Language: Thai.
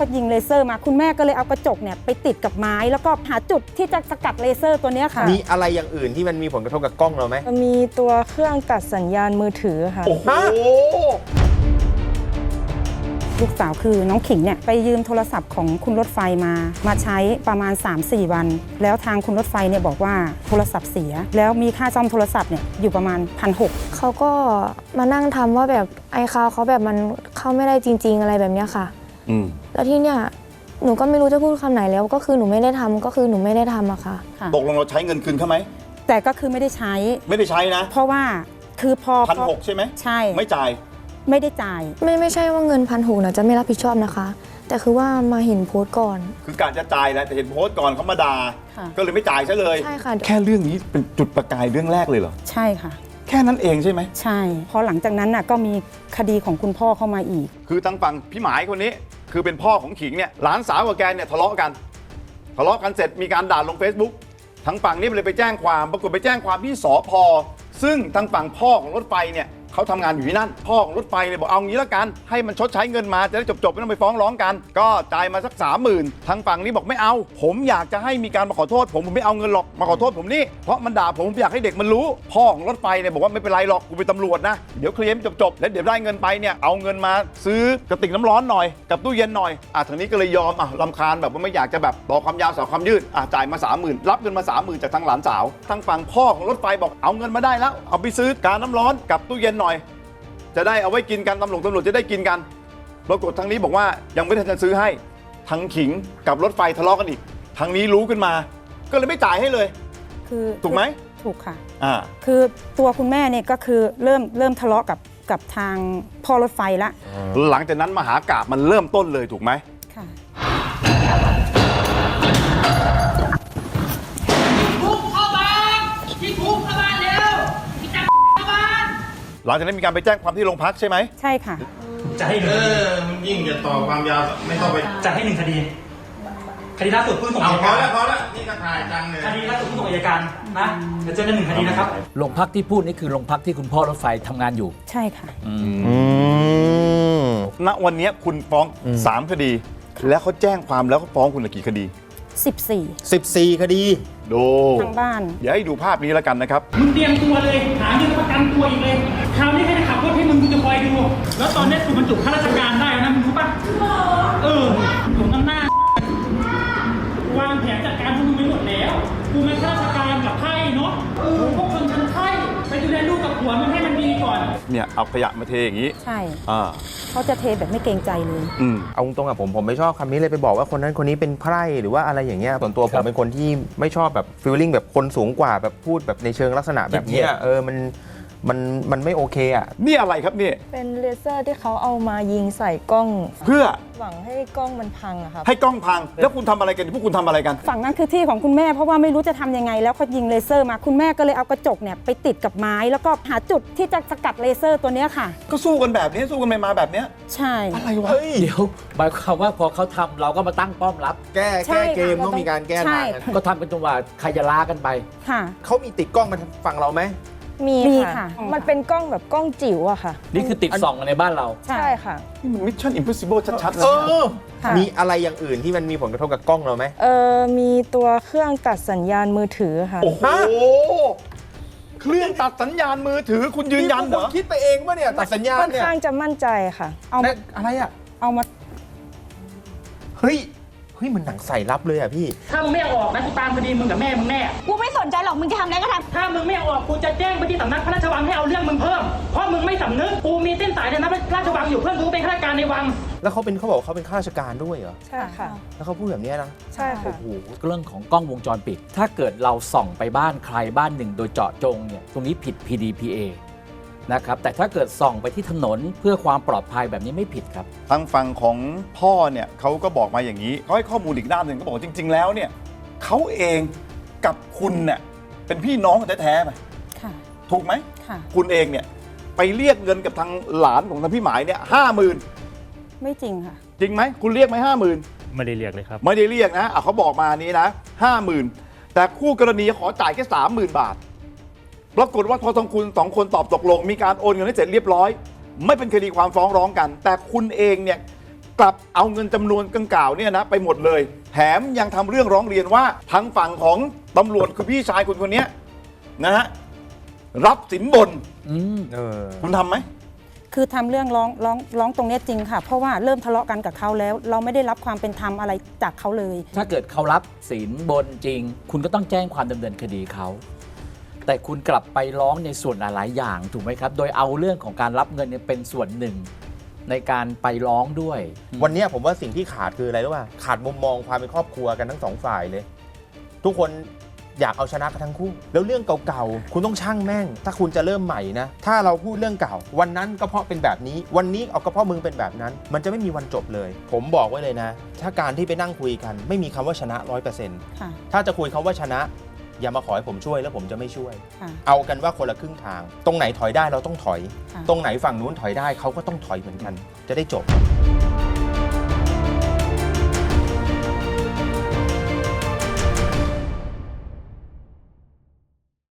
ก็ยิงเลเซอร์มาคุณแม่ก็เลยเอากระจกเนี่ยไปติดกับไม้ แล้วก็หาจุดที่จะสกัดเลเซอร์ตัวเนี้ยค่ะ มีอะไรอย่างอื่นที่มันมีผลกระทบกับกล้องเราไหมมีตัวเครื่องตัดสัญญาณมือถือค่ะ โอ้โห ลูกสาวคือน้องขิงเนี่ยไปยืมโทรศัพท์ของคุณรถไฟมา มาใช้ประมาณ 3-4 วัน แล้วทางคุณรถไฟเนี่ยบอกว่าโทรศัพท์เสีย แล้วมีค่าซ่อมโทรศัพท์เนี่ยอยู่ประมาณพันหเขาก็มานั่งทำว่าแบบไอคาวเขาแบบมันเข้าไม่ได้จริง ๆ อะไรแบบเนี้ยค่ะ อืมแล้วที่เนี่ยหนูก็ไม่รู้จะพูดคำไหนแล้ว ก็คือหนูไม่ได้ทำก็คือหนูไม่ได้ทำอะค่ะ ค่ะตกลงเราใช้เงินคืนเขาไหม แต่ก็คือไม่ได้ใช้ ไม่ได้ใช้นะเพราะว่าคือพอพันพอหกใช่ไหม ใช่ไม่จ่าย ไม่ได้จ่าย ไม่ไม่ใช่ว่าเงินพันหกนะจะไม่รับผิดชอบนะคะ แต่คือว่ามาเห็นโพสต์ก่อน คือกะจะจ่ายแหละแต่เห็นโพสต์ก่อนเขามาด่าค่ะ ก็เลยไม่จ่ายซะเลย ใช่ค่ะ แค่เรื่องนี้เป็นจุดประกายเรื่องแรกเลยเหรอ ใช่ค่ะ แค่นั้นเองใช่ไหม ใช่ พอหลังจากนั้นน่ะก็มีคดีของคุณพ่อเข้ามาอีก คือทางฝั่งพี่หมายคนนี้ คือเป็นพ่อของขิงเนี่ยหลานสาวกับแกเนี่ยทะเลาะกัน ทะเลาะกันเสร็จมีการด่าลง Facebook ทางฝั่งนี้เลยไปแจ้งความ ปรากฏไปแจ้งความที่สพซึ่งทางฝั่งพ่อของรถไฟเนี่ย เขาทำงานอยู่ที่นั่น พ่อของรถไฟเนี่ยบอกเอางี้ละกัน ให้มันชดใช้เงินมาจะได้จบๆไม่ต้องไปฟ้องร้องกัน ก็จ่ายมาสักสามหมื่นทางฝั่งนี้บอกไม่เอา ผมอยากจะให้มีการมาขอโทษ ผมผมไม่เอาเงินหรอกมาขอโทษผมนี่เพราะมันด่าผมผมอยากให้เด็กมันรู้ พ่อของรถไฟเนี่ยบอกว่าไม่เป็นไรหรอกกูเป็นตำรวจนะเดี๋ยวเคลียร์ให้จบๆแล้วเดี๋ยวได้เงินไปเนี่ยเอาเงินมาซื้อกระติกน้ำร้อนหน่อยกับตู้เย็นหน่อยอะทางนี้ก็เลยยอมอะลำคาญแบบว่าไม่อยากจะแบบต่อความยาวสาวความยืดอะจ่ายมาสามหมื่นรับเงินมาสามหมื่นจากทางหลานสาวทางฝั่งพ่อของรถไฟบอกเอาเงินมาได้แล้ว เอาไปซื้อการน้ำร้อนกับตู้เย็นหน่อยจะได้เอาไว้กินกันตำรวจตำรวจจะได้กินกัน ปรากฏทางนี้บอกว่ายังไม่ทันจะซื้อให้ทางขิงกับรถไฟทะเลาะกันอีกทางนี้รู้ขึ้นมา ก็เลยไม่จ่ายให้เลย คือถูกไหมถูกค่ะ อ่า คือตัวคุณแม่เนี่ยก็คือเริ่มเริ่มทะเลาะกับกับทางพ่อรถไฟละ หลังจากนั้นมหากาบมันเริ่มต้นเลยถูกไหมค่ะ ทุบเข้าบ้านที่ทุบเข้าบ้านเร็วที่จับเข้าบ้าน หลังจากนั้นมีการไปแจ้งความที่โรงพักใช่ไหมใช่ค่ะ จะให้หนึ่เองอมันยิ่งจะต่อความยาวไม่ต้องไปจะให้หนึ่งคดี คดีล่าสุดเพิ่งส่งเอาอัยพอการแล้วพอแล้วนี่ก็ถ่ายจังเลย คดีล่าสุดเพิ่งส่งอัยการนะเดี๋ยวเจอกันหนึ่งคดีนะครับ โรงพักที่พูดนี่คือโรงพักที่คุณพ่อรถไฟทำงานอยู่ ใช่ค่ะอืมณวันนี้คุณฟ้องอืมสามคดี แล้วเขาแจ้งความแล้วเขาฟ้องคุณกี่คดี 14 14 คดี ดูทางบ้าน อย่าให้ดูภาพนี้แล้วกันนะครับ มึงเตรียมตัวเลย หาเงินประกันตัวอีกเลยคราวนี้ให้ขับรถให้มึงกูจะคอยดู แล้วตอนนี้กูบรรจุข้าราชการได้แล้วนะมึงรู้ปะ เนี่ยเอาขยะมาเทอย่างนี้ใช่อ่าเขาจะเทแบบไม่เกรงใจเลยอืม เอาตรงๆอะผมผมไม่ชอบคำนี้เลยไปบอกว่าคนนั้นคนนี้เป็นไพร่หรือว่าอะไรอย่างเงี้ยส่วนตัวผครัมบเป็นคนที่ไม่ชอบแบบฟีลลิ่งแบบคนสูงกว่าแบบพูดแบบในเชิงลักษณะแบบเนี้ยเหยียดเออมัน มันมันไม่โอเคอะนี่อะไรครับเนี่ยเป็นเลเซอร์ที่เขาเอามายิงใส่กล้องเพื่อหวังให้กล้องมันพังอะค่ะให้กล้องพัง แล้วคุณทำอะไรกันพวกคุณทำอะไรกัน ฝั่งนั้นคือที่ของคุณแม่เพราะว่าไม่รู้จะทำยังไงแล้วเขายิงเลเซอร์มาคุณแม่ก็เลยเอากระจกเนี่ยไปติดกับไม้ แล้วก็หาจุดที่จะสกัดเลเซอร์ตัวเนี้ยค่ะ ก็สู้กันแบบนี้สู้กันไปมาแบบเนี้ยใช่ อะไรวะเฮ้ยเดี๋ยวหมายความว่าพอเขาทำเราก็มาตั้งป้อมรับ แก้ใช่แก้เกมค่ะต้องมีการแก้ใช่ ทางกันก็ทำกันจนว่าใครจะล้ากันไป ค่ะ เขามีติดกล้องมาฝั่งเราไหม มีมีค่ะ ค่ะ มันเป็นกล้องแบบกล้องจิ๋วอะค่ะ นี่คือติดส่องกันในบ้านเรา ใช่ค่ะ นี่มันมิชชั่นอิมพอสิเบิลชัดๆนะเอเนี่ยอค่ะ มีอะไรอย่างอื่นที่มันมีผลกระทบกับกล้องเราไหม เออมีตัวเครื่องตัดสัญญาณมือถือค่ะ โอ้โหเครื่องตัดสัญญาณมือถือคุณยืนยันเหรอคุณคิดไปเองปะเนี่ยตัดสัญญาณค่อนเนี่ยข้างจะมั่นใจค่ะ เอามาอะไรอะเอามา เฮ้ย เฮ้ยมันหนังใส่รับเลยอะพี่ ถ้ามึงไม่เอาออกนะกูตามคดีมึงกับแม่มึงแน่ กูไม่สนใจหรอกมึงจะทำอะไรก็ทำถ้ามึงไม่เอาออกกูจะแจ้งไปที่สำนักพระราชวังให้เอาเรื่องมึงเพิ่ม เพราะมึงไม่สำนึก กูมีเส้นสายในนักพระราชวังอยู่เพื่อนกูเป็นข้าราชการในวัง แล้วเขาเป็นเขาบอกเขาเป็นข้าราชการด้วยเหรอ ใช่ค่ะ แล้วเขาพูดแบบเนี้ยนะ ใช่ค่ะ โอ้โห เรื่องของกล้องวงจรปิด ถ้าเกิดเราส่องไปบ้านใครบ้านหนึ่งโดยเจาะจงเนี่ย ตรงนี้ผิด PDPA นะครับแต่ถ้าเกิดส่องไปที่ถนนเพื่อความปลอดภัยแบบนี้ไม่ผิดครับ ทางฝั่งของพ่อเนี่ยเขาก็บอกมาอย่างนี้เขาให้ข้อมูลอีกด้านหนึ่งก็บอกว่าจริง ๆ แล้วเนี่ยเขาเองกับคุณเนี่ยเป็นพี่น้องกันแท้ๆไหมค่ะ ถูกไหมค่ะ คุณเองเนี่ยไปเรียกเงินกับทางหลานของทางพี่หมายเนี่ยห้าหมื่นไม่จริงค่ะ จริงไหมคุณเรียกไหมห้าหมื่น ไม่ได้เรียกเลยครับ ไม่ได้เรียกนะอะเขาบอกมานี้นะห้าหมื่นแต่คู่กรณีขอจ่ายแค่สามหมื่นบาท ปรากฏว่าพอทางคุณสองคนตอบตกลง มีการโอนเงินให้เสร็จเรียบร้อย ไม่เป็นคดีความฟ้องร้องกัน แต่คุณเองเนี่ยกลับเอาเงินจำนวนกังกล่าวเนี่ยนะไปหมดเลย แถมยังทำเรื่องร้องเรียนว่าทางฝั่งของตำรวจคือพี่ชายคุณคนเนี้ยนะฮะรับสินบนอืมเออ คุณทำไหม คือทำเรื่องร้องร้องร้องตรงเนี้ยจริงค่ะ เพราะว่าเริ่มทะเลาะกันกับเขาแล้ว เราไม่ได้รับความเป็นธรรมอะไรจากเขาเลย ถ้าเกิดเขารับสินบนจริง คุณก็ต้องแจ้งความดำเนินคดีเขา แต่คุณกลับไปร้องในส่วนหลายๆอย่างถูกไหมครับ โดยเอาเรื่องของการรับเงินเนี่ยเป็นส่วนหนึ่ง ในการไปร้องด้วย วันเนี้ยผมว่าสิ่งที่ขาดคืออะไรรู้ป่ะขาดมุมมองความเป็นครอบครัวกันทั้งสองฝ่ายเลย ทุกคนอยากเอาชนะกันทั้งคู่ แล้วเรื่องเก่าๆ คุณต้องช่างแม่ง ถ้าคุณจะเริ่มใหม่นะ ถ้าเราพูดเรื่องเก่า วันนั้นก็เพราะเป็นแบบนี้ วันนี้เอาก็เพราะมึงเป็นแบบนั้น มันจะไม่มีวันจบเลย ผมบอกไว้เลยนะ ถ้าการที่ไปนั่งคุยกัน ไม่มีคำว่าชนะร้อยเปอร์เซ็นต์ค่ะ ถ้าจะคุยคำว่าชนะ อย่ามาขอให้ผมช่วยแล้วผมจะไม่ช่วย ค่ะ เอากันว่าคนละครึ่งทาง ตรงไหนถอยได้เราต้องถอย ค่ะ ตรงไหนฝั่งนู้นถอยได้เขาก็ต้องถอยเหมือนกัน จะได้จบ